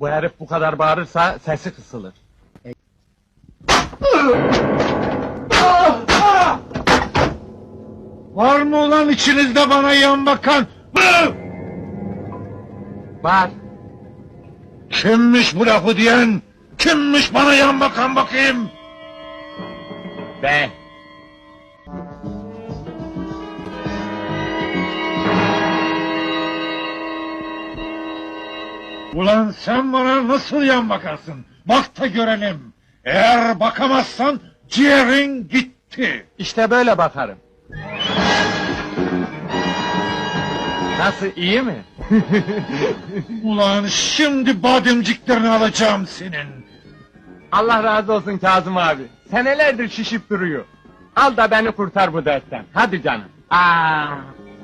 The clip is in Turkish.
Bu herif bu kadar bağırırsa sesi kısılır. Var mı ulan içinizde bana yan bakan? Var. Kimmiş bu lafı diyen? Kimmiş bana yan bakan bakayım? Be. Ulan sen bana nasıl yan bakarsın? Bak da görelim. Eğer bakamazsan ciğerin gitti. İşte böyle bakarım. Nasıl iyi mi? Ulan şimdi bademciklerini alacağım senin. Allah razı olsun Kazım abi. Senelerdir şişip duruyor. Al da beni kurtar bu dertten. Hadi canım. Aa.